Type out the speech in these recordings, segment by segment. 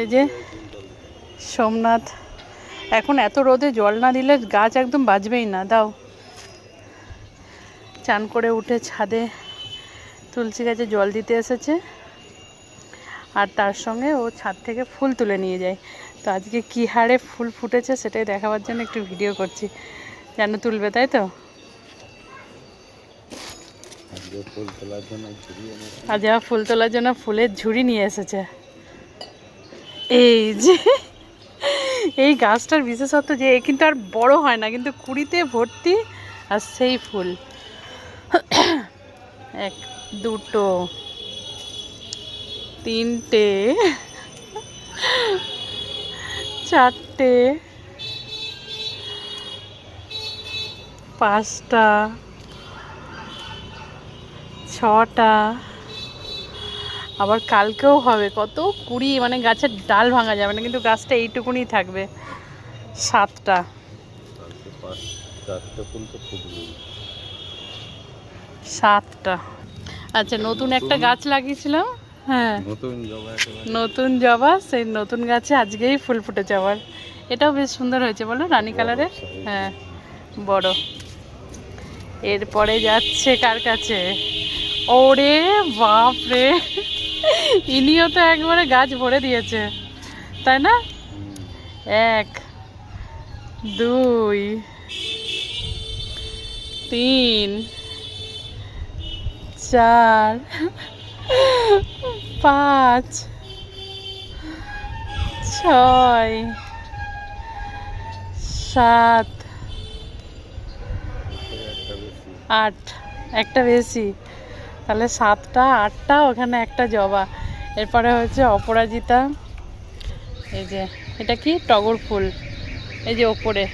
এই যে সোমনাথ। এখন এত রোদে জল না দিলে গাছ একদম বাঁচবেই না দাও। চান করে উঠে ছাদে তুলসী গাছে জল দিতে এসেছে। আর তার সঙ্গে ও ছাদ থেকে ফুল তুলে নিয়ে যায়। তো আজকে কী হারে ফুল ফুটেছে সেটাই দেখাবার জন্য একটু ভিডিও করছি। যেন তুলবে তাই তো? আজ ফুল তোলার জন্য ফুলের ঝুড়ি নিয়ে এসেছে। এই যে, এই গাছটার বিশেষত্ব যে কিন্তু আর বড় হয় না, কিন্তু কুড়িতে ভর্তি আর সেই ফুল। এক, দুটো, তিনটে, চারটে, পাঁচটা, ছটা আবার কালকেও হবে। কত কুড়ি মানে গাছের ডাল ভাঙা যাবে না কিন্তু গাছটা এইটুকুনি থাকবে। সাতটা। সাতটা। আচ্ছা নতুন একটা গাছ লাগিয়েছিলাম হ্যাঁ। নতুন জবা সেই নতুন গাছে আজকেই ফুল ফুটেছে আবার। এটাও বেশ সুন্দর হয়েছে বলো রানী কালারের? হ্যাঁ বড়। এরপরে যাচ্ছে কার কাছে? ওরে বাপ রে ইনিও তো একবারে গাছ ভরে দিয়েছে, তাই না? এক, দুই, তিন, চার, পাঁচ, ছয়, সাত, আট। একটা বেশি। তাহলে সাতটা, আটটা, ওখানে একটা জবা। এরপরে হচ্ছে অপরাজিতা। এই যে, এটা কি? টগর ফুল। এই যে ওপরে।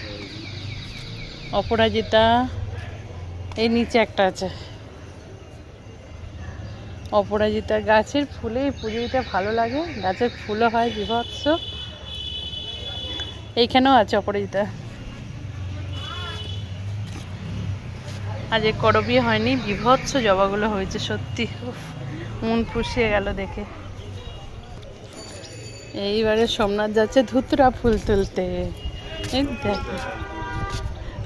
অপরাজিতা, এই নিচে একটা আছে। অপরাজিতা গাছের ফুলে এই পুজো দিতে ভালো লাগে। গাছের ফুলও হয় বিভৎস। এইখানেও আছে অপরাজিতা। আজ এ করবি হয়নি, বিভৎস জবাগুলো হয়েছে, সত্যি। মন পুষিয়ে গেল দেখে। এইবারে সোমনাথ যাচ্ছে ধুতরা ফুল তুলতে।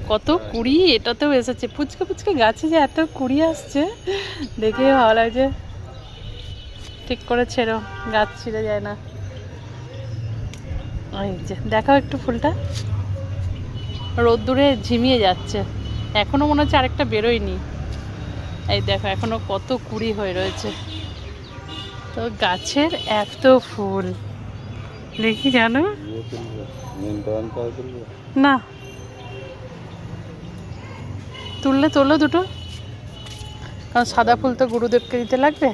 কত কুড়ি, এটাতেও এসেছে। পুচকে পুচকে গাছে যে এত কুড়ি আসছে, দেখে ভালো লাগছে। ঠিক করে ছেড়ো, গাছ ছিঁড়ে যায় না। ওই যে, দেখাও একটু ফুলটা। রোদ্দুরে ঝিমিয়ে যাচ্ছে। এখনও মনে হচ্ছে আরেকটা বেরোয়নি। এই দেখো, এখনও কত কুড়ি হয়ে রয়েছে। তো গাছের এত ফুল। দেখি, জানো? না। তুললে তোলো দুটো। কারণ সাদা ফুল তো গুরুদেবকে দিতে লাগবে।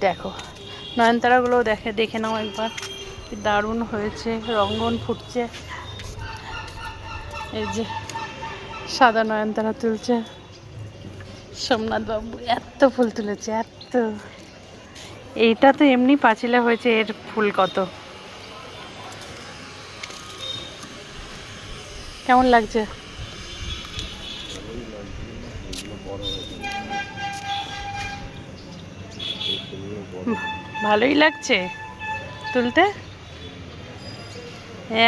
দেখো। নয়নতারাগুলো দেখে দেখে নাও একবার। দারুণ হয়েছে, রঙ্গন ফুটছে। এই যে সাদা নয়নতারা তুলছে। সোমনাথ বাবু এত ফুল তুলেছে, এত। এইটা তো এমনি পাঁচিলে হয়েছে এর ফুল কত? কেমন লাগছে? ভালোই লাগছে তুলতে?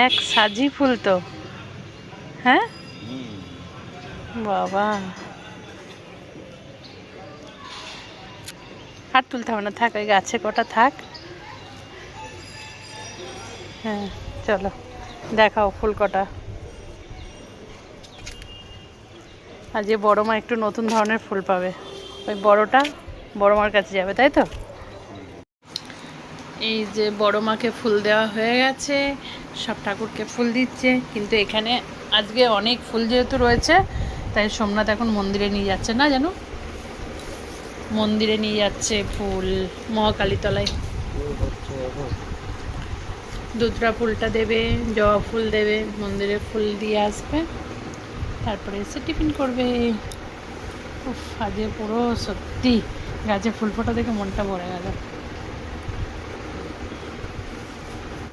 এক সাজি ফুল তো। হ্যাঁ? বাবা। আর তুলতে হবে না, থাক, ওই গাছে কটা থাক। হ্যাঁ চলো, দেখাও ফুল কটা। আর যে বড় মা একটু নতুন ধরনের ফুল পাবে, ওই বড়টা বড় মার কাছে যাবে, তাই তো? এই যে বড় মাকে ফুল দেওয়া হয়ে গেছে, সব ঠাকুরকে ফুল দিচ্ছে, কিন্তু এখানে আজকে অনেক ফুল যেহেতু রয়েছে, তাই সোমনাথ এখন মন্দিরে নিয়ে যাচ্ছে না জানো মন্দিরে নিয়ে যাচ্ছে ফুল, মহাকালীতলায়। দুধরা ফুলটা দেবে, জবা ফুল দেবে, মন্দিরে ফুল দিয়ে আসবে। তারপরে এসে টিফিন করবে। আজকে পুরো সত্যি, গাছে ফুল ফোটা দেখে মনটা ভরে গেল।